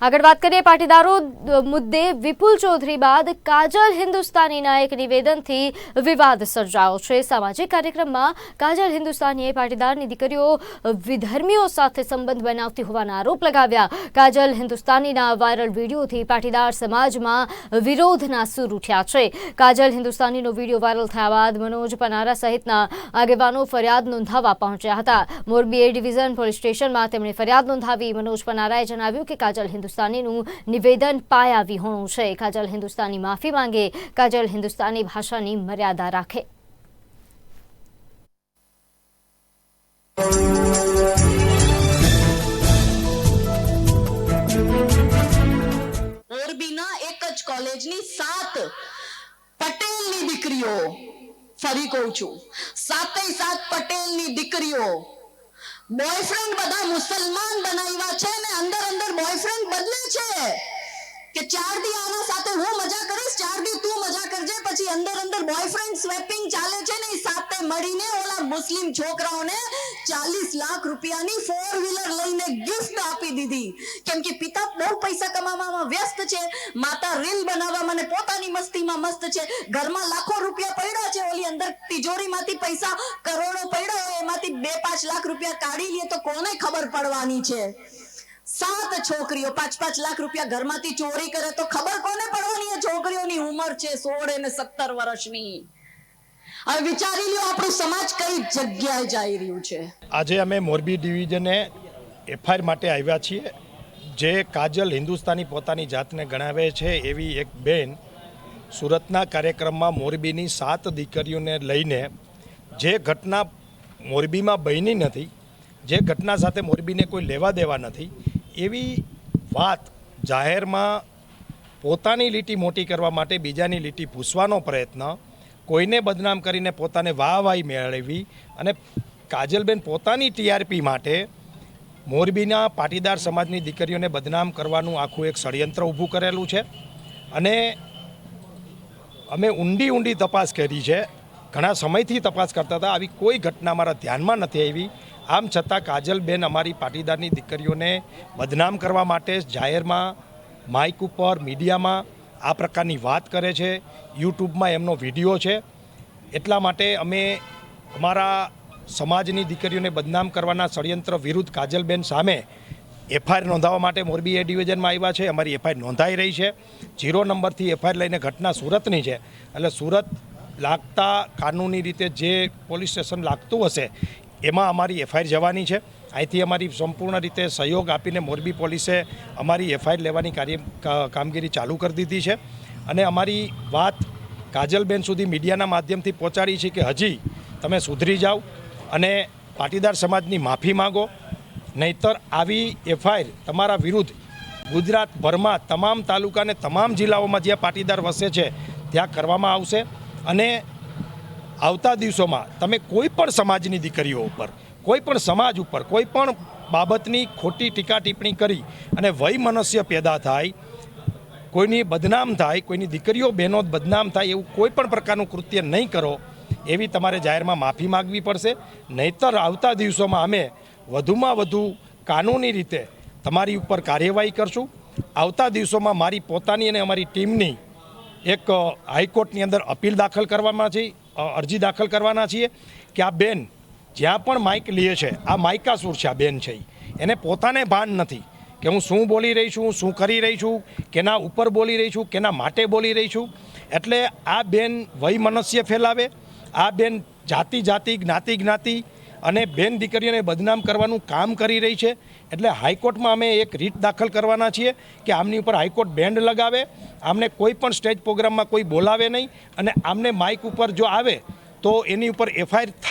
આગળ વાત કરીએ પાટીદારો મુદ્દે વિપુલ ચૌધરી બાદ કાજલ હિન્દુસ્તાનીના એક નિવેદનથી વિવાદ સર્જાયો છે. સામાજિક કાર્યક્રમમાં કાજલ હિન્દુસ્તાનીએ પાટીદારની દીકરીઓ વિધર્મીઓ સાથે સંબંધ બનાવતી હોવાના આરોપ લગાવ્યા. કાજલ હિન્દુસ્તાનીના વાયરલ વિડીયોથી પાટીદાર સમાજમાં વિરોધના સૂર ઉઠ્યા છે. કાજલ હિન્દુસ્તાનીનો વીડિયો વાયરલ થયા બાદ મનોજ પનારા સહિતના આગેવાનો ફરિયાદ નોંધાવવા પહોંચ્યા હતા. મોરબી એ ડિવિઝન પોલીસ સ્ટેશનમાં તેમણે ફરિયાદ નોંધાવી મનોજ પનારાએ જણાવ્યું કે કાજલ હિન્દુસ્તાનીનું નિવેદન પાયા વિહોણું છે. કાજલ હિન્દુસ્તાની માફી માંગે, કાજલ હિન્દુસ્તાની ભાષાની મર્યાદા રાખે. મોરબીના એક જ કોલેજની સાત પટેલની દીકરીઓ, ફરી કહું છું સાતે સાત પટેલની દીકરીઓ બોયફ્રેન્ડ બધા મુસલમાન બનાવ્યા છે ને અંદર અંદર બોયફ્રેન્ડ બદલે છે. કે ચાર દી આના સાથે હું મજા કરીશ ચાર દી તું મજા કરજે, પછી અંદર અંદર બોયફ્રેન્ડ સ્વેપિંગ ચાલે છે ને સાથે મળીને ઓલા મુસ્લિમ છોકરાઓને ચાલીસ લાખ રૂપિયાની ફોર વ્હીલર લઈને ગિફ્ટ આપી દીધી. કેમ કે પિતા બહુ પૈસા કમાવામાં વ્યસ્ત છે, માતા રીલ બનાવવામાં અને પોતાની મસ્તીમાં મસ્ત છે, ઘરમાં લાખો રૂપિયા પડ્યા છે, ઓલી અંદર તિજોરીમાંથી પૈસા કરોડો પડ્યા બે પાંચ લાખ રૂપિયા કાઢી લઈએ તો કોને ખબર પડવાની છે? સાત છોકરીઓ, પાંચ પાંચ લાખ રૂપિયા ઘરમાંથી ચોરી કરે તો ખબર કોને પડવાની છોકરીઓની ઉંમર છે? સોળ અને સત્તર વર્ષની. હવે વિચારી લ્યો, આપણો સમાજ કઈ જગ્યાએ જઈ રહ્યું છે? આજે અમે મોરબી ડિવિઝને એફઆઈઆર માટે આવ્યા છીએ. જે કાજલ હિન્દુસ્તાની પોતાની જાતને ગણાવે છે એવી એક બેન સુરતના કાર્યક્રમમાં મોરબીની સાત દીકરીઓને લઈને જે ઘટના મોરબીમાં બની નથી, જે ઘટના સાથે મોરબીને કોઈ લેવા દેવા નથી, એવી વાત જાહેરમાં પોતાની લીટી મોટી કરવા માટે બીજાની લીટી પૂછવાનો પ્રયત્ન, કોઈને બદનામ કરીને પોતાને વાહવાહી મેળવી અને કાજલબેન પોતાની ટીઆરપી માટે મોરબીના પાટીદાર સમાજની દીકરીઓને બદનામ કરવાનું આખું એક ષડયંત્ર ઊભું કરેલું છે. અને અમે ઊંડી ઊંડી તપાસ કરી છે ઘણા સમયથી તપાસ કરતા હતા. આવી કોઈ ઘટના અમારા ધ્યાનમાં નથી આવી. આમ છતાં કાજલબેન અમારી પાટીદારની દીકરીઓને બદનામ કરવા માટે જાહેરમાં માઇક ઉપર, મીડિયામાં આ પ્રકારની વાત કરે છે. યુટ્યુબમાં એમનો વીડિયો છે. એટલા માટે અમે અમારા સમાજની દીકરીઓને બદનામ કરવાના ષડયંત્ર વિરુદ્ધ કાજલબેન સામે એફઆઈઆર નોંધાવવા માટે મોરબી એ ડિવિઝનમાં આવ્યા છે. અમારી એફઆઈઆર નોંધાઈ રહી છે. જીરો નંબરથી એફઆઈઆર લઈને ઘટના સુરતની છે. એટલે સુરત લાગતા કાનૂની રીતે જે પોલીસ સ્ટેશન લાગતું હશે, એમાં અમારી એફઆઈઆર જવાની છે. અહીંથી અમારી સંપૂર્ણ રીતે સહયોગ આપીને મોરબી પોલીસે અમારી એફઆઈઆર લેવાની કાર્ય કામગીરી ચાલુ કરી દીધી છે. અને અમારી વાત કાજલબેન સુધી મીડિયાના માધ્યમથી પહોંચાડી છે કે હજી તમે સુધરી જાઓ અને પાટીદાર સમાજની માફી માંગો. નહીતર આવી એફઆઈઆર તમારા વિરુદ્ધ ગુજરાતભરમાં તમામ તાલુકા અને તમામ જિલ્લાઓમાં જ્યાં પાટીદાર વસે છે, ત્યાં કરવામાં આવશે. અને આવતા દિવસોમાં તમે કોઈ પણ સમાજની દીકરીઓ ઉપર, કોઈ પણ સમાજ ઉપર, કોઈ પણ બાબતની ખોટી ટીકા ટિપ્પણી કરી અને વય મનુષ્ય પેદા થાય, કોઈની બદનામ થાય, કોઈની દીકરીઓ બહેનો બદનામ થાય એવું કોઈ પણ પ્રકારનું કૃત્ય નહીં કરો, એવી તમારે જાહેરમાં માફી માગવી પડશે. નહીતર આવતા દિવસોમાં અમે વધુમાં વધુ કાનૂની રીતે તમારી ઉપર કાર્યવાહી કરશું. આવતા દિવસોમાં મારી પોતાની અને અમારી ટીમની એક હાઈકોર્ટની અંદર અપીલ દાખલ કરવામાં છે અરજી દાખલ કરવાના છીએ કે આ બેન જ્યાં પણ માઇક લે છે, આ માઇકાસુર છે, આ બેન છે એને પોતાને ભાન નથી કે હું શું બોલી રહી છું, શું કરી રહી છું, કેના ઉપર બોલી રહી છું, કેના માટે બોલી રહી છું. એટલે આ બેન વય મનસ્ય ફેલાવે, આ બેન જાતિ જાતિ જ્ઞાતિ જ્ઞાતિ અને બેન દીકરીઓને બદનામ કરવાનું કામ કરી રહી છે. એટલે હાઈકોર્ટમાં અમે એક રીટ દાખલ કરવાના છીએ કે આમની ઉપર હાઈકોર્ટ બેન્ડ લગાવે, આમને કોઈ પણ સ્ટેજ પ્રોગ્રામમાં કોઈ બોલાવે નહીં અને આમને માઇક ઉપર જો આવે તો એની ઉપર એફઆઈઆર થાય.